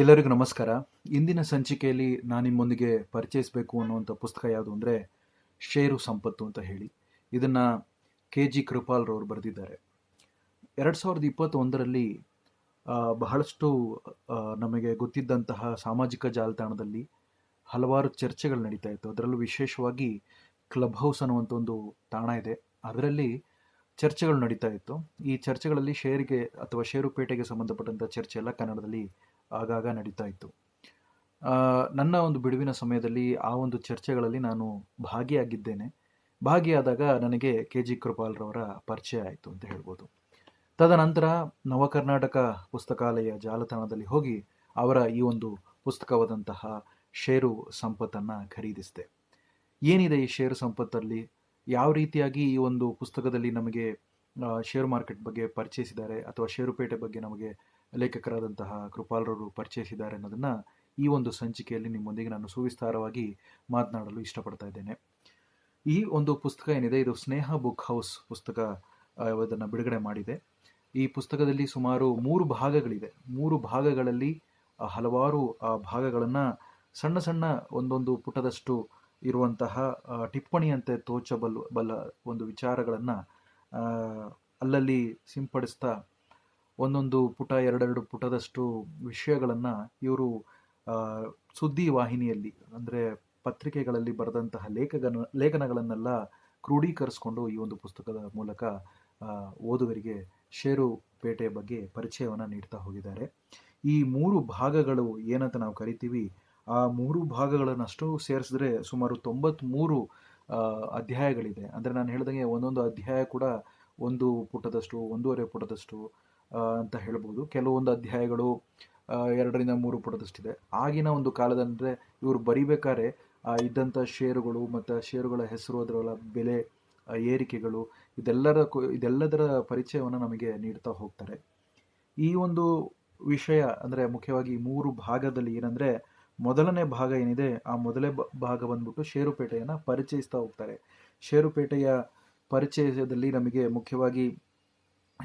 ಎಲ್ಲರಿಗೂ ನಮಸ್ಕಾರ. ಇಂದಿನ ಸಂಚಿಕೆಯಲ್ಲಿ ನಾನು ನಿಮ್ಮೊಂದಿಗೆ ಪರಿಚಯಿಸಬೇಕು ಅನ್ನುವಂಥ ಪುಸ್ತಕ ಯಾವುದು ಅಂದರೆ ಷೇರು ಸಂಪತ್ತು ಅಂತ ಹೇಳಿ. ಇದನ್ನು ಕೆ ಜಿ ಕೃಪಾಲ್ರವರು ಬರೆದಿದ್ದಾರೆ. ಎರಡು ಸಾವಿರದ ಇಪ್ಪತ್ತೊಂದರಲ್ಲಿ ಬಹಳಷ್ಟು ನಮಗೆ ಗೊತ್ತಿದ್ದಂತಹ ಸಾಮಾಜಿಕ ಜಾಲತಾಣದಲ್ಲಿ ಹಲವಾರು ಚರ್ಚೆಗಳು ನಡೀತಾ ಇತ್ತು. ಅದರಲ್ಲೂ ವಿಶೇಷವಾಗಿ ಕ್ಲಬ್ ಹೌಸ್ ಅನ್ನುವಂಥ ಒಂದು ತಾಣ ಇದೆ. ಅದರಲ್ಲಿ ಚರ್ಚೆಗಳು ನಡೀತಾ ಇತ್ತು. ಈ ಚರ್ಚೆಗಳಲ್ಲಿ ಷೇರಿಗೆ ಅಥವಾ ಷೇರುಪೇಟೆಗೆ ಸಂಬಂಧಪಟ್ಟಂಥ ಚರ್ಚೆ ಎಲ್ಲ ಕನ್ನಡದಲ್ಲಿ ಆಗಾಗ ನಡೀತಾ ಇತ್ತು. ನನ್ನ ಒಂದು ಬಿಡುವಿನ ಸಮಯದಲ್ಲಿ ಆ ಒಂದು ಚರ್ಚೆಗಳಲ್ಲಿ ನಾನು ಭಾಗಿಯಾಗಿದ್ದೇನೆ. ಭಾಗಿಯಾದಾಗ ನನಗೆ ಕೆ ಜಿ ಕೃಪಾಲ್ರವರ ಪರಿಚಯ ಆಯಿತು ಅಂತ ಹೇಳ್ಬೋದು. ತದನಂತರ ನವಕರ್ನಾಟಕ ಪುಸ್ತಕಾಲಯ ಜಾಲತಾಣದಲ್ಲಿ ಹೋಗಿ ಅವರ ಈ ಒಂದು ಪುಸ್ತಕವಾದಂತಹ ಷೇರು ಸಂಪತ್ತನ್ನು ಖರೀದಿಸಿದೆ. ಏನಿದೆ ಈ ಷೇರು ಸಂಪತ್ತಲ್ಲಿ? ಯಾವ ರೀತಿಯಾಗಿ ಈ ಒಂದು ಪುಸ್ತಕದಲ್ಲಿ ನಮಗೆ ಷೇರು ಮಾರ್ಕೆಟ್ ಬಗ್ಗೆ ಪರಿಚಯಿಸಿದ್ದಾರೆ ಅಥವಾ ಷೇರುಪೇಟೆ ಬಗ್ಗೆ ನಮಗೆ ಲೇಖಕರಾದಂತಹ ಕೃಪಾಲರರು ಪರಿಚಯಿಸಿದ್ದಾರೆ ಅನ್ನೋದನ್ನು ಈ ಒಂದು ಸಂಚಿಕೆಯಲ್ಲಿ ನಿಮ್ಮೊಂದಿಗೆ ನಾನು ಸುವಿಸ್ತಾರವಾಗಿ ಮಾತನಾಡಲು ಇಷ್ಟಪಡ್ತಾ ಇದ್ದೇನೆ. ಈ ಒಂದು ಪುಸ್ತಕ ಏನಿದೆ, ಇದು ಸ್ನೇಹ ಬುಕ್ ಹೌಸ್ ಪುಸ್ತಕ ಅದನ್ನು ಬಿಡುಗಡೆ ಮಾಡಿದೆ. ಈ ಪುಸ್ತಕದಲ್ಲಿ ಸುಮಾರು ಮೂರು ಭಾಗಗಳಿದೆ. ಮೂರು ಭಾಗಗಳಲ್ಲಿ ಹಲವಾರು ಭಾಗಗಳನ್ನು ಸಣ್ಣ ಸಣ್ಣ ಒಂದೊಂದು ಪುಟದಷ್ಟು ಇರುವಂತಹ ಟಿಪ್ಪಣಿಯಂತೆ ತೋಚಬಲ್ಲ ಬಲ್ಲ ಒಂದು ವಿಚಾರಗಳನ್ನು ಅಲ್ಲಲ್ಲಿ ಸಿಂಪಡಿಸ್ತಾ ಒಂದೊಂದು ಪುಟ, ಎರಡೆರಡು ಪುಟದಷ್ಟು ವಿಷಯಗಳನ್ನು ಇವರು ಸುದ್ದಿ ವಾಹಿನಿಯಲ್ಲಿ, ಅಂದರೆ ಪತ್ರಿಕೆಗಳಲ್ಲಿ ಬರೆದಂತಹ ಲೇಖಗನ, ಲೇಖನಗಳನ್ನೆಲ್ಲ ಕ್ರೋಢೀಕರಿಸ್ಕೊಂಡು ಈ ಒಂದು ಪುಸ್ತಕದ ಮೂಲಕ ಓದುಗರಿಗೆ ಷೇರುಪೇಟೆಯ ಬಗ್ಗೆ ಪರಿಚಯವನ್ನು ನೀಡ್ತಾ ಹೋಗಿದ್ದಾರೆ. ಈ ಮೂರು ಭಾಗಗಳು ಏನಂತ ನಾವು ಕರಿತೀವಿ, ಆ ಮೂರು ಭಾಗಗಳನ್ನಷ್ಟು ಸೇರಿಸಿದ್ರೆ ಸುಮಾರು ತೊಂಬತ್ತ್ಮೂರು ಅಧ್ಯಾಯಗಳಿದೆ. ಅಂದರೆ ನಾನು ಹೇಳ್ದಂಗೆ ಒಂದೊಂದು ಅಧ್ಯಾಯ ಕೂಡ ಒಂದು ಪುಟದಷ್ಟು, ಒಂದೂವರೆ ಪುಟದಷ್ಟು ಅಂತ ಹೇಳ್ಬೋದು. ಕೆಲವೊಂದು ಅಧ್ಯಾಯಗಳು ಎರಡರಿಂದ ಮೂರು ಪುಟದಷ್ಟಿದೆ. ಆಗಿನ ಒಂದು ಕಾಲದಂದರೆ ಇವರು ಬರಿಬೇಕಾದ್ರೆ ಇದ್ದಂಥ ಷೇರುಗಳು ಮತ್ತು ಷೇರುಗಳ ಹೆಸರು ಅದರಲ್ಲ ಬೆಲೆ ಏರಿಕೆಗಳು, ಇದೆಲ್ಲರ ಇದೆಲ್ಲದರ ಪರಿಚಯವನ್ನು ನಮಗೆ ನೀಡ್ತಾ ಹೋಗ್ತಾರೆ. ಈ ಒಂದು ವಿಷಯ ಅಂದರೆ ಮುಖ್ಯವಾಗಿ ಮೂರು ಭಾಗದಲ್ಲಿ ಏನಂದರೆ, ಮೊದಲನೇ ಭಾಗ ಏನಿದೆ, ಆ ಮೊದಲೇ ಭಾಗ ಬಂದ್ಬಿಟ್ಟು ಷೇರುಪೇಟೆಯನ್ನು ಪರಿಚಯಿಸ್ತಾ ಹೋಗ್ತಾರೆ. ಷೇರುಪೇಟೆಯ ಪರಿಚಯದಲ್ಲಿ ನಮಗೆ ಮುಖ್ಯವಾಗಿ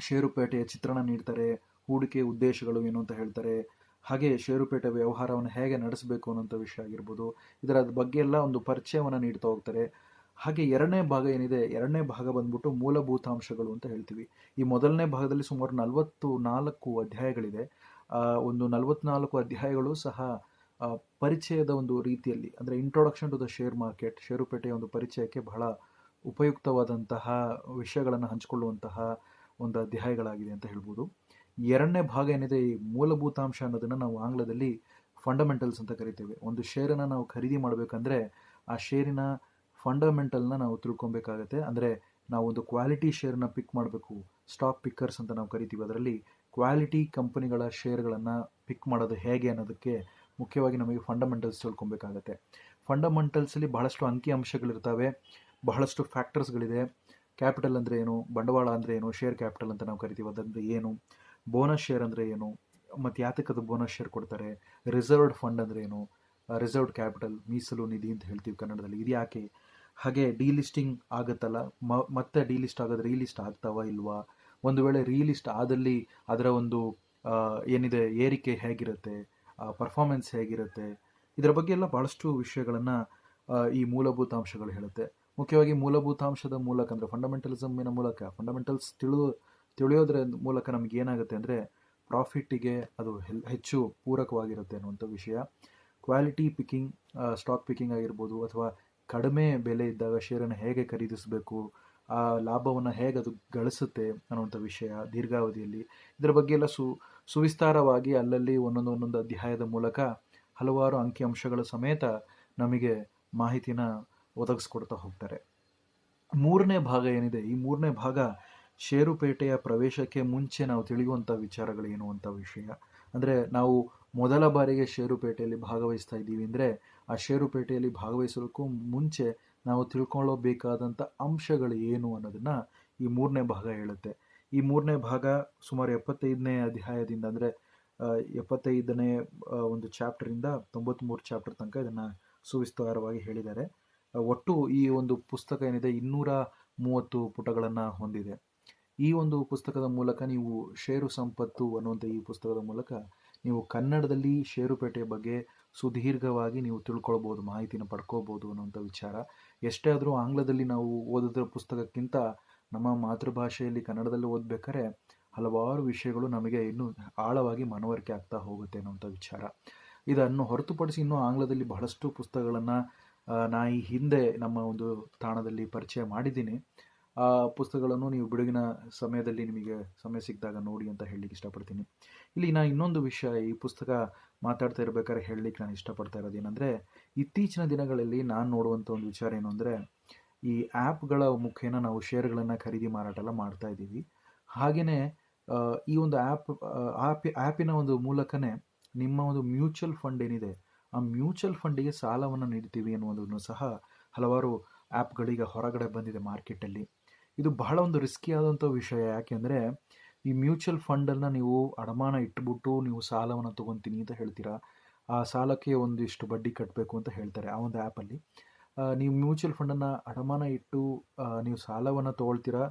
ಷೇರುಪೇಟೆಯ ಚಿತ್ರಣ ನೀಡ್ತಾರೆ, ಹೂಡಿಕೆ ಉದ್ದೇಶಗಳು ಏನು ಅಂತ ಹೇಳ್ತಾರೆ. ಹಾಗೆ ಷೇರುಪೇಟೆ ವ್ಯವಹಾರವನ್ನು ಹೇಗೆ ನಡೆಸಬೇಕು ಅನ್ನೋಂಥ ವಿಷಯ ಆಗಿರ್ಬೋದು, ಇದರ ಬಗ್ಗೆ ಎಲ್ಲ ಒಂದು ಪರಿಚಯವನ್ನು ನೀಡ್ತಾ ಹೋಗ್ತಾರೆ. ಹಾಗೆ ಎರಡನೇ ಭಾಗ ಏನಿದೆ, ಎರಡನೇ ಭಾಗ ಬಂದ್ಬಿಟ್ಟು ಮೂಲಭೂತಾಂಶಗಳು ಅಂತ ಹೇಳ್ತೀವಿ. ಈ ಮೊದಲನೇ ಭಾಗದಲ್ಲಿ ಸುಮಾರು ನಲವತ್ತು ನಾಲ್ಕು ಅಧ್ಯಾಯಗಳಿದೆ. ಒಂದು ನಲವತ್ನಾಲ್ಕು ಅಧ್ಯಾಯಗಳು ಸಹ ಪರಿಚಯದ ಒಂದು ರೀತಿಯಲ್ಲಿ, ಅಂದರೆ introduction to the share market ಷೇರುಪೇಟೆಯ ಒಂದು ಪರಿಚಯಕ್ಕೆ ಬಹಳ ಉಪಯುಕ್ತವಾದಂತಹ ವಿಷಯಗಳನ್ನು ಹಂಚಿಕೊಳ್ಳುವಂತಹ ಒಂದು ಅಧ್ಯಾಯಗಳಾಗಿದೆ ಅಂತ ಹೇಳ್ಬೋದು. ಎರಡನೇ ಭಾಗ ಏನಿದೆ, ಈ ಮೂಲಭೂತಾಂಶ ಅನ್ನೋದನ್ನು ನಾವು ಆಂಗ್ಲದಲ್ಲಿ ಫಂಡಮೆಂಟಲ್ಸ್ ಅಂತ ಕರಿತೇವೆ. ಒಂದು ಷೇರನ್ನು ನಾವು ಖರೀದಿ ಮಾಡಬೇಕಂದ್ರೆ ಆ ಶೇರಿನ ಫಂಡಮೆಂಟಲ್ನ ನಾವು ತಿಳ್ಕೊಬೇಕಾಗತ್ತೆ. ಅಂದರೆ ನಾವು ಒಂದು ಕ್ವಾಲಿಟಿ ಷೇರನ್ನ ಪಿಕ್ ಮಾಡಬೇಕು. ಸ್ಟಾಕ್ ಪಿಕ್ಕರ್ಸ್ ಅಂತ ನಾವು ಕರಿತೀವಿ. ಅದರಲ್ಲಿ ಕ್ವಾಲಿಟಿ ಕಂಪನಿಗಳ ಶೇರ್ಗಳನ್ನು ಪಿಕ್ ಮಾಡೋದು ಹೇಗೆ ಅನ್ನೋದಕ್ಕೆ ಮುಖ್ಯವಾಗಿ ನಮಗೆ ಫಂಡಮೆಂಟಲ್ಸ್ ತಿಳ್ಕೊಬೇಕಾಗತ್ತೆ. ಫಂಡಮೆಂಟಲ್ಸಲ್ಲಿ ಬಹಳಷ್ಟು ಅಂಕಿ ಅಂಶಗಳಿರ್ತವೆ. ಬಹಳಷ್ಟು ಫ್ಯಾಕ್ಟರ್ಸ್ಗಳಿದೆ ಕ್ಯಾಪಿಟಲ್ ಅಂದರೆ ಏನು? ಬಂಡವಾಳ ಅಂದರೆ ಏನು? ಶೇರ್ ಕ್ಯಾಪಿಟಲ್ ಅಂತ ನಾವು ಕರಿತೀವಿ. ಅದಂದರೆ ಏನು? ಬೋನಸ್ ಶೇರ್ ಅಂದರೆ ಏನು? ಮತ್ತು ಯಾತಕ್ಕದು ಬೋನಸ್ ಶೇರ್ ಕೊಡ್ತಾರೆ? ರಿಸರ್ವ್ಡ್ ಫಂಡ್ ಅಂದರೆ ಏನು? ರಿಸರ್ವ್ಡ್ ಕ್ಯಾಪಿಟಲ್ ಮೀಸಲು ನಿಧಿ ಅಂತ ಹೇಳ್ತೀವಿ ಕನ್ನಡದಲ್ಲಿ. ಇದು ಯಾಕೆ? ಹಾಗೆ ಡೀಲಿಸ್ಟಿಂಗ್ ಆಗುತ್ತಲ್ಲ? ಮ, ಮತ್ತೆ ಡೀಲಿಸ್ಟ್ ಆಗೋದು ರೀಲಿಸ್ಟ್ ಆಗ್ತಾವ ಇಲ್ವಾ? ಒಂದು ವೇಳೆ ರೀಲಿಸ್ಟ್ ಆದಲ್ಲಿ ಅದರ ಒಂದು ಏನಿದೆ, ಏರಿಕೆ ಹೇಗಿರುತ್ತೆ? ಪರ್ಫಾರ್ಮೆನ್ಸ್ ಹೇಗಿರುತ್ತೆ? ಇದರ ಬಗ್ಗೆ ಎಲ್ಲ ಭಾಳಷ್ಟು ವಿಷಯಗಳನ್ನು ಈ ಮೂಲಭೂತ ಅಂಶಗಳು ಹೇಳುತ್ತೆ. ಮುಖ್ಯವಾಗಿ ಮೂಲಭೂತಾಂಶದ ಮೂಲಕ ಅಂದರೆ ಫಂಡಮೆಂಟಲಿಸಮಿನ ಮೂಲಕ ಫಂಡಮೆಂಟಲ್ಸ್ ತಿಳು ತಿಳಿಯೋದ್ರ ಮೂಲಕ ನಮಗೆ ಏನಾಗುತ್ತೆ ಅಂದರೆ ಪ್ರಾಫಿಟ್ಟಿಗೆ ಅದು ಹೆಚ್ಚು ಪೂರಕವಾಗಿರುತ್ತೆ ಅನ್ನುವಂಥ ವಿಷಯ. ಕ್ವಾಲಿಟಿ ಪಿಕ್ಕಿಂಗ್ ಸ್ಟಾಕ್ ಪಿಕ್ಕಿಂಗ್ ಆಗಿರ್ಬೋದು ಅಥವಾ ಕಡಿಮೆ ಬೆಲೆ ಇದ್ದಾಗ ಷೇರನ್ನು ಹೇಗೆ ಖರೀದಿಸಬೇಕು, ಆ, ಲಾಭವನ್ನು ಹೇಗೆ ಅದು ಗಳಿಸುತ್ತೆ ಅನ್ನುವಂಥ ವಿಷಯ ದೀರ್ಘಾವಧಿಯಲ್ಲಿ. ಇದರ ಬಗ್ಗೆ ಎಲ್ಲ ಸು, ಸುವಿಸ್ತಾರವಾಗಿ ಅಲ್ಲಲ್ಲಿ ಒಂದೊಂದು ಒಂದೊಂದು ಅಧ್ಯಾಯದ ಮೂಲಕ ಹಲವಾರು ಅಂಕಿಅಂಶಗಳ ಸಮೇತ ನಮಗೆ ಮಾಹಿತಿನ ಒದಗಿಸ್ಕೊಡ್ತಾ ಹೋಗ್ತಾರೆ. ಮೂರನೇ ಭಾಗ ಏನಿದೆ? ಈ ಮೂರನೇ ಭಾಗ ಷೇರುಪೇಟೆಯ ಪ್ರವೇಶಕ್ಕೆ ಮುಂಚೆ ನಾವು ತಿಳಿಯುವಂಥ ವಿಚಾರಗಳೇನು ಅಂತ ವಿಷಯ. ಅಂದರೆ ನಾವು ಮೊದಲ ಬಾರಿಗೆ ಷೇರುಪೇಟೆಯಲ್ಲಿ ಭಾಗವಹಿಸ್ತಾ ಇದ್ದೀವಿ ಅಂದರೆ ಆ ಷೇರುಪೇಟೆಯಲ್ಲಿ ಭಾಗವಹಿಸೋದಕ್ಕೂ ಮುಂಚೆ ನಾವು ತಿಳ್ಕೊಳ್ಳಬೇಕಾದಂಥ ಅಂಶಗಳು ಏನು ಅನ್ನೋದನ್ನು ಈ ಮೂರನೇ ಭಾಗ ಹೇಳುತ್ತೆ. ಈ ಮೂರನೇ ಭಾಗ ಸುಮಾರು ಎಪ್ಪತ್ತೈದನೇ ಅಧ್ಯಾಯದಿಂದ ಅಂದರೆ ಎಪ್ಪತ್ತೈದನೇ ಒಂದು ಚಾಪ್ಟರಿಂದ ತೊಂಬತ್ತ್ಮೂರು ಚಾಪ್ಟರ್ ತನಕ ಇದನ್ನು ಸುವಿಸ್ತಾರವಾಗಿ ಹೇಳಿದ್ದಾರೆ. ಒಟ್ಟು ಈ ಒಂದು ಪುಸ್ತಕ ಏನಿದೆ, ಇನ್ನೂರ ಮೂವತ್ತು ಪುಟಗಳನ್ನು ಹೊಂದಿದೆ. ಈ ಒಂದು ಪುಸ್ತಕದ ಮೂಲಕ ನೀವು ಷೇರು ಸಂಪತ್ತು ಅನ್ನುವಂಥ ಈ ಪುಸ್ತಕದ ಮೂಲಕ ನೀವು ಕನ್ನಡದಲ್ಲಿ ಷೇರುಪೇಟೆ ಬಗ್ಗೆ ಸುದೀರ್ಘವಾಗಿ ನೀವು ತಿಳ್ಕೊಳ್ಬೋದು, ಮಾಹಿತಿನ ಪಡ್ಕೋಬೋದು ಅನ್ನುವಂಥ ವಿಚಾರ. ಎಷ್ಟೇ ಆದರೂ ಆಂಗ್ಲದಲ್ಲಿ ನಾವು ಓದಿದ್ರ ಪುಸ್ತಕಕ್ಕಿಂತ ನಮ್ಮ ಮಾತೃಭಾಷೆಯಲ್ಲಿ ಕನ್ನಡದಲ್ಲಿ ಓದಬೇಕಾದ್ರೆ ಹಲವಾರು ವಿಷಯಗಳು ನಮಗೆ ಇನ್ನೂ ಆಳವಾಗಿ ಮನವರಿಕೆ ಆಗ್ತಾ ಹೋಗುತ್ತೆ ಅನ್ನುವಂಥ ವಿಚಾರ. ಇದನ್ನು ಹೊರತುಪಡಿಸಿ ಇನ್ನೂ ಆಂಗ್ಲದಲ್ಲಿ ಬಹಳಷ್ಟು ಪುಸ್ತಕಗಳನ್ನು ನಾ ಈ ಹಿಂದೆ ನಮ್ಮ ಒಂದು ತಾಣದಲ್ಲಿ ಪರಿಚಯ ಮಾಡಿದ್ದೀನಿ. ಆ ಪುಸ್ತಕಗಳನ್ನು ನೀವು ಬಿಡುಗಿನ ಸಮಯದಲ್ಲಿ ನಿಮಗೆ ಸಮಯ ಸಿಕ್ಕಿದಾಗ ನೋಡಿ ಅಂತ ಹೇಳಲಿಕ್ಕೆ ಇಷ್ಟಪಡ್ತೀನಿ. ಇಲ್ಲಿ ನಾನು ಇನ್ನೊಂದು ವಿಷಯ ಈ ಪುಸ್ತಕ ಮಾತಾಡ್ತಾ ಇರಬೇಕಾದ್ರೆ ಹೇಳಲಿಕ್ಕೆ ನಾನು ಇಷ್ಟಪಡ್ತಾ ಇರೋದು ಏನಂದರೆ, ಇತ್ತೀಚಿನ ದಿನಗಳಲ್ಲಿ ನಾನು ನೋಡುವಂಥ ಒಂದು ವಿಚಾರ ಏನು ಅಂದರೆ, ಈ ಆ್ಯಪ್ಗಳ ಮುಖೇನ ನಾವು ಶೇರ್ಗಳನ್ನು ಖರೀದಿ ಮಾರಾಟ ಎಲ್ಲ ಮಾಡ್ತಾ ಇದ್ದೀವಿ. ಹಾಗೆಯೇ ಈ ಒಂದು ಆ್ಯಪ್ ಆ್ಯಪ್ ಆ್ಯಪಿನ ಒಂದು ಮೂಲಕನೇ ನಿಮ್ಮ ಒಂದು ಮ್ಯೂಚುವಲ್ ಫಂಡ್ ಏನಿದೆ ಆ ಮ್ಯೂಚುವಲ್ ಫಂಡಿಗೆ ಸಾಲವನ್ನು ನೀಡ್ತೀವಿ ಅನ್ನುವುದನ್ನು ಸಹ ಹಲವಾರು ಆ್ಯಪ್ಗಳೀಗ ಹೊರಗಡೆ ಬಂದಿದೆ ಮಾರ್ಕೆಟಲ್ಲಿ. ಇದು ಬಹಳ ಒಂದು ರಿಸ್ಕಿ ಆದಂಥ ವಿಷಯ. ಯಾಕೆಂದರೆ ಈ ಮ್ಯೂಚುವಲ್ ಫಂಡನ್ನು ನೀವು ಅಡಮಾನ ಇಟ್ಬಿಟ್ಟು ನೀವು ಸಾಲವನ್ನು ತೊಗೊತೀನಿ ಅಂತ ಹೇಳ್ತೀರಾ? ಆ ಸಾಲಕ್ಕೆ ಒಂದಿಷ್ಟು ಬಡ್ಡಿ ಕಟ್ಟಬೇಕು ಅಂತ ಹೇಳ್ತಾರೆ ಆ ಒಂದು ಆ್ಯಪಲ್ಲಿ. ನೀವು ಮ್ಯೂಚುವಲ್ ಫಂಡನ್ನು ಅಡಮಾನ ಇಟ್ಟು ನೀವು ಸಾಲವನ್ನು ತೊಗೊಳ್ತೀರಾ?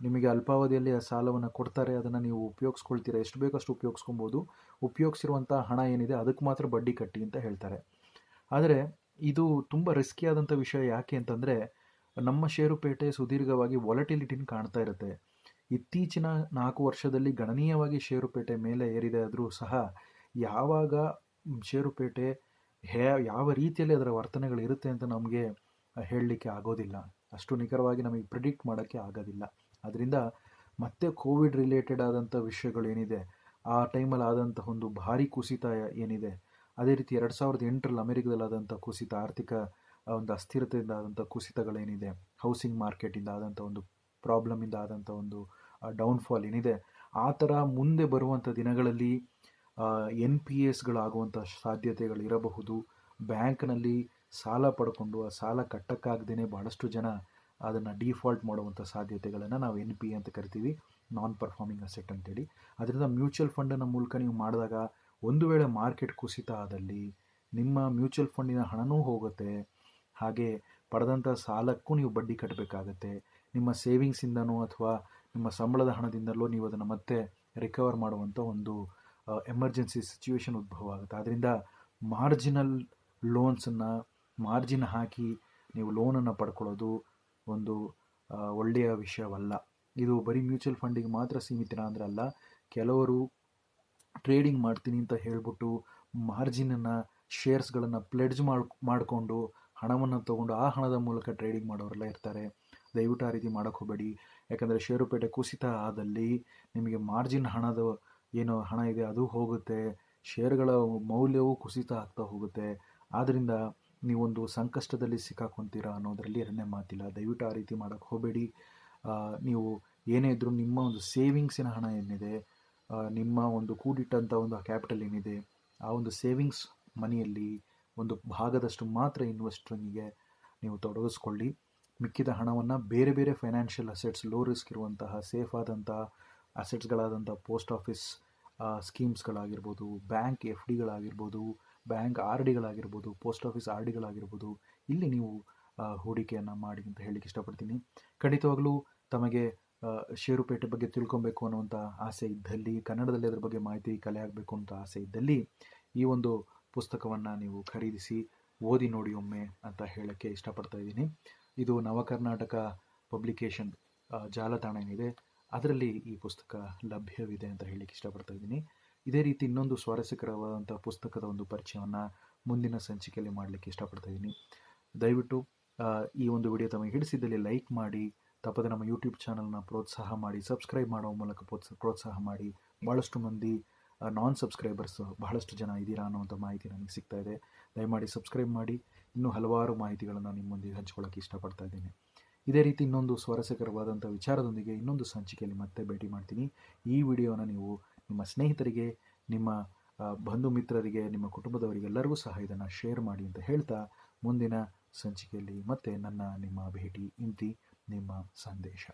ನಿಮಗೆ ಅಲ್ಪಾವಧಿಯಲ್ಲಿ ಆ ಸಾಲವನ್ನು ಕೊಡ್ತಾರೆ, ಅದನ್ನು ನೀವು ಉಪಯೋಗಿಸ್ಕೊಳ್ತೀರಾ, ಎಷ್ಟು ಬೇಕೋ ಅಷ್ಟು ಉಪಯೋಗಿಸ್ಕೊಬೋದು. ಉಪಯೋಗಿಸಿರುವಂಥ ಹಣ ಏನಿದೆ, ಅದಕ್ಕೆ ಮಾತ್ರ ಬಡ್ಡಿ ಕಟ್ಟಿ ಅಂತ ಹೇಳ್ತಾರೆ. ಆದರೆ ಇದು ತುಂಬ ರಿಸ್ಕಿ ಆದಂಥ ವಿಷಯ ಯಾಕೆ ಅಂತಂದರೆ, ನಮ್ಮ ಷೇರುಪೇಟೆ ಸುದೀರ್ಘವಾಗಿ ವಾಲಟಿಲಿಟಿನ ಕಾಣ್ತಾ ಇರುತ್ತೆ. ಇತ್ತೀಚಿನ ನಾಲ್ಕು ವರ್ಷದಲ್ಲಿ ಗಣನೀಯವಾಗಿ ಷೇರುಪೇಟೆ ಮೇಲೆ ಏರಿದೆ ಆದರೂ ಸಹ, ಯಾವಾಗ ಷೇರುಪೇಟೆ ಹೇ, ಯಾವ ರೀತಿಯಲ್ಲಿ ಅದರ ವರ್ತನೆಗಳು ಇರುತ್ತೆ ಅಂತ ನಮಗೆ ಹೇಳಲಿಕ್ಕೆ ಆಗೋದಿಲ್ಲ. ಅಷ್ಟು ನಿಖರವಾಗಿ ನಮಗೆ ಪ್ರಿಡಿಕ್ಟ್ ಮಾಡೋಕ್ಕೆ ಆಗೋದಿಲ್ಲ. ಅದರಿಂದ ಮತ್ತೆ ಕೋವಿಡ್ ರಿಲೇಟೆಡ್ ಆದಂಥ ವಿಷಯಗಳು ಏನಿದೆ, ಆ ಟೈಮಲ್ಲಿ ಆದಂಥ ಒಂದು ಭಾರಿ ಕುಸಿತ ಏನಿದೆ, ಅದೇ ರೀತಿ ಎರಡು ಸಾವಿರದ ಎಂಟರಲ್ಲಿ ಅಮೆರಿಕದಲ್ಲಿ ಆದಂಥ ಕುಸಿತ, ಆರ್ಥಿಕ ಒಂದು ಅಸ್ಥಿರತೆಯಿಂದ ಆದಂಥ ಕುಸಿತಗಳೇನಿದೆ ಹೌಸಿಂಗ್ ಮಾರ್ಕೆಟಿಂದ ಆದಂಥ ಒಂದು ಪ್ರಾಬ್ಲಮಿಂದ ಆದಂಥ ಒಂದು ಡೌನ್ಫಾಲ್ ಏನಿದೆ, ಆ ಥರ ಮುಂದೆ ಬರುವಂಥ ದಿನಗಳಲ್ಲಿ ಎನ್ ಪಿ ಎಸ್ಗಳಾಗುವಂಥ ಸಾಧ್ಯತೆಗಳಿರಬಹುದು ಬ್ಯಾಂಕ್ನಲ್ಲಿ ಸಾಲ ಪಡ್ಕೊಂಡು, ಆ ಸಾಲ ಕಟ್ಟಕ್ಕಾಗ್ದೇ ಭಾಳಷ್ಟು ಜನ ಅದನ್ನು ಡಿಫಾಲ್ಟ್ ಮಾಡುವಂಥ ಸಾಧ್ಯತೆಗಳನ್ನು ನಾವು ಎನ್ ಪಿ ಅಂತ ಕರಿತೀವಿ ನಾನ್ ಪರ್ಫಾರ್ಮಿಂಗ್ ಅಸೆಟ್ ಅಂತೇಳಿ. ಅದರಿಂದ ಮ್ಯೂಚುವಲ್ ಫಂಡನ್ನು ಮೂಲಕ ನೀವು ಮಾಡಿದಾಗ ಒಂದು ವೇಳೆ ಮಾರ್ಕೆಟ್ ಕುಸಿತ ಆದಲ್ಲಿ ನಿಮ್ಮ ಮ್ಯೂಚುವಲ್ ಫಂಡಿನ ಹಣನೂ ಹೋಗುತ್ತೆ, ಹಾಗೆ ಪಡೆದಂಥ ಸಾಲಕ್ಕೂ ನೀವು ಬಡ್ಡಿ ಕಟ್ಟಬೇಕಾಗತ್ತೆ ನಿಮ್ಮ ಸೇವಿಂಗ್ಸಿಂದನೂ ಅಥವಾ ನಿಮ್ಮ ಸಂಬಳದ ಹಣದಿಂದಲೋ ನೀವು ಅದನ್ನು ಮತ್ತೆ ರಿಕವರ್ ಮಾಡುವಂಥ ಒಂದು ಎಮರ್ಜೆನ್ಸಿ ಸಿಚುವೇಶನ್ ಉದ್ಭವ ಆಗುತ್ತೆ. ಆದ್ದರಿಂದ ಮಾರ್ಜಿನಲ್ ಲೋನ್ಸನ್ನು ಮಾರ್ಜಿನ್ ಹಾಕಿ ನೀವು ಲೋನನ್ನು ಪಡ್ಕೊಳ್ಳೋದು ಒಂದು ಒಳ್ಳೆಯ ವಿಷಯವಲ್ಲ. ಇದು ಬರೀ ಮ್ಯೂಚುವಲ್ ಫಂಡಿಗೆ ಮಾತ್ರ ಸೀಮಿತ ಅಂದರೆ ಅಲ್ಲ, ಕೆಲವರು ಟ್ರೇಡಿಂಗ್ ಮಾಡ್ತೀನಿ ಅಂತ ಹೇಳಿಬಿಟ್ಟು ಮಾರ್ಜಿನನ್ನು ಶೇರ್ಸ್ಗಳನ್ನು ಪ್ಲೆಡ್ಜ್ ಮಾಡಿ, ಮಾಡಿಕೊಂಡು ಹಣವನ್ನು ತಗೊಂಡು ಆ ಹಣದ ಮೂಲಕ ಟ್ರೇಡಿಂಗ್ ಮಾಡೋರೆಲ್ಲ ಇರ್ತಾರೆ. ದಯವಿಟ್ಟು ಆ ರೀತಿ ಮಾಡೋಕ್ಕೆ ಹೋಗಬೇಡಿ. ಯಾಕಂದರೆ ಷೇರುಪೇಟೆ ಕುಸಿತ ಆದಲ್ಲಿ ನಿಮಗೆ ಮಾರ್ಜಿನ್ ಹಣದ ಏನು ಹಣ ಇದೆ, ಅದು ಹೋಗುತ್ತೆ. ಷೇರುಗಳ ಮೌಲ್ಯವೂ ಕುಸಿತ ಆಗ್ತಾ ಹೋಗುತ್ತೆ. ಆದ್ದರಿಂದ ನೀವೊಂದು ಸಂಕಷ್ಟದಲ್ಲಿ ಸಿಕ್ಕಾಕೊತೀರಾ ಅನ್ನೋದರಲ್ಲಿ ಎರಡನೇ ಮಾತಿಲ್ಲ. ದಯವಿಟ್ಟು ಆ ರೀತಿ ಮಾಡೋಕ್ಕೆ ಹೋಗಬೇಡಿ. ನೀವು ಏನೇ ಇದ್ದರೂ ನಿಮ್ಮ ಒಂದು ಸೇವಿಂಗ್ಸಿನ ಹಣ ಏನಿದೆ ನಿಮ್ಮ ಒಂದು ಕೂಡಿಟ್ಟಂಥ ಒಂದು ಕ್ಯಾಪಿಟಲ್ ಏನಿದೆ, ಆ ಒಂದು ಸೇವಿಂಗ್ಸ್ ಮನಿಯಲ್ಲಿ ಒಂದು ಭಾಗದಷ್ಟು ಮಾತ್ರ ಇನ್ವೆಸ್ಟ್ರಿಂಗಿಗೆ ನೀವು ತೊಡಗಿಸ್ಕೊಳ್ಳಿ. ಮಿಕ್ಕಿದ ಹಣವನ್ನು ಬೇರೆ ಬೇರೆ ಫೈನಾನ್ಷಿಯಲ್ ಅಸೆಟ್ಸ್, ಲೋ ರಿಸ್ಕ್ ಇರುವಂತಹ, ಸೇಫ್ ಆದಂಥ ಅಸೆಟ್ಸ್ಗಳಾದಂಥ ಪೋಸ್ಟ್ ಆಫೀಸ್ ಸ್ಕೀಮ್ಸ್ಗಳಾಗಿರ್ಬೋದು, ಬ್ಯಾಂಕ್ ಎಫ್ ಡಿಗಳಾಗಿರ್ಬೋದು ಬ್ಯಾಂಕ್ ಆರ್ ಡಿಗಳಾಗಿರ್ಬೋದು ಪೋಸ್ಟ್ ಆಫೀಸ್ ಆರ್ ಡಿಗಳಾಗಿರ್ಬೋದು ಇಲ್ಲಿ ನೀವು ಹೂಡಿಕೆಯನ್ನು ಮಾಡಿ ಅಂತ ಹೇಳಲಿಕ್ಕೆ ಇಷ್ಟಪಡ್ತೀನಿ. ಖಂಡಿತವಾಗಲೂ ತಮಗೆ ಷೇರುಪೇಟೆ ಬಗ್ಗೆ ತಿಳ್ಕೊಬೇಕು ಅನ್ನುವಂಥ ಆಸೆ ಇದ್ದಲ್ಲಿ, ಕನ್ನಡದಲ್ಲಿ ಅದರ ಬಗ್ಗೆ ಮಾಹಿತಿ ಕಲೆ ಆಗಬೇಕು ಅಂತ ಆಸೆ ಇದ್ದಲ್ಲಿ ಈ ಒಂದು ಪುಸ್ತಕವನ್ನು ನೀವು ಖರೀದಿಸಿ ಓದಿ ನೋಡಿ ಒಮ್ಮೆ ಅಂತ ಹೇಳೋಕ್ಕೆ ಇಷ್ಟಪಡ್ತಾ ಇದ್ದೀನಿ. ಇದು ನವಕರ್ನಾಟಕ ಪಬ್ಲಿಕೇಶನ್ ಜಾಲತಾಣ ಏನಿದೆ, ಅದರಲ್ಲಿ ಈ ಪುಸ್ತಕ ಲಭ್ಯವಿದೆ ಅಂತ ಹೇಳಲಿಕ್ಕೆ ಇಷ್ಟಪಡ್ತಾ ಇದ್ದೀನಿ. ಇದೇ ರೀತಿ ಇನ್ನೊಂದು ಸ್ವಾರಸ್ಯಕರವಾದಂಥ ಪುಸ್ತಕದ ಒಂದು ಪರಿಚಯವನ್ನು ಮುಂದಿನ ಸಂಚಿಕೆಯಲ್ಲಿ ಮಾಡಲಿಕ್ಕೆ ಇಷ್ಟಪಡ್ತಾ ಇದ್ದೀನಿ. ದಯವಿಟ್ಟು ಈ ಒಂದು ವಿಡಿಯೋ ತಮಗೆ ಹಿಡಿಸಿದ್ದಲ್ಲಿ ಲೈಕ್ ಮಾಡಿ, ತಪ್ಪದೆ ನಮ್ಮ ಯೂಟ್ಯೂಬ್ ಚಾನಲ್ನ ಪ್ರೋತ್ಸಾಹ ಮಾಡಿ, ಸಬ್ಸ್ಕ್ರೈಬ್ ಮಾಡೋ ಮೂಲಕ ಪ್ರೋತ್ಸಾಹ ಮಾಡಿ ಭಾಳಷ್ಟು ಮಂದಿ ನಾನ್ ಸಬ್ಸ್ಕ್ರೈಬರ್ಸ್ ಬಹಳಷ್ಟು ಜನ ಇದ್ದೀರಾ ಅನ್ನುವಂಥ ಮಾಹಿತಿ ನನಗೆ ಸಿಗ್ತಾ ಇದೆ. ದಯಮಾಡಿ ಸಬ್ಸ್ಕ್ರೈಬ್ ಮಾಡಿ, ಇನ್ನೂ ಹಲವಾರು ಮಾಹಿತಿಗಳನ್ನು ನಿಮ್ಮ ಮುಂದೆ ಹಂಚ್ಕೊಳ್ಳೋಕ್ಕೆ ಇಷ್ಟಪಡ್ತಾ ಇದ್ದೀನಿ. ಇದೇ ರೀತಿ ಇನ್ನೊಂದು ಸ್ವಾರಸ್ಯಕರವಾದಂಥ ವಿಚಾರದೊಂದಿಗೆ ಇನ್ನೊಂದು ಸಂಚಿಕೆಯಲ್ಲಿ ಮತ್ತೆ ಭೇಟಿ ಮಾಡ್ತೀನಿ. ಈ ವಿಡಿಯೋನ ನೀವು ನಿಮ್ಮ ಸ್ನೇಹಿತರಿಗೆ, ನಿಮ್ಮ ಬಂಧು ಮಿತ್ರರಿಗೆ, ನಿಮ್ಮ ಕುಟುಂಬದವರಿಗೆಲ್ಲರಿಗೂ ಸಹ ಇದನ್ನು ಶೇರ್ ಮಾಡಿ ಅಂತ ಹೇಳ್ತಾ ಮುಂದಿನ ಸಂಚಿಕೆಯಲ್ಲಿ ಮತ್ತೆ ನನ್ನ ನಿಮ್ಮ ಭೇಟಿ. ಇಂತಿ ನಿಮ್ಮ ಸಂದೇಶ.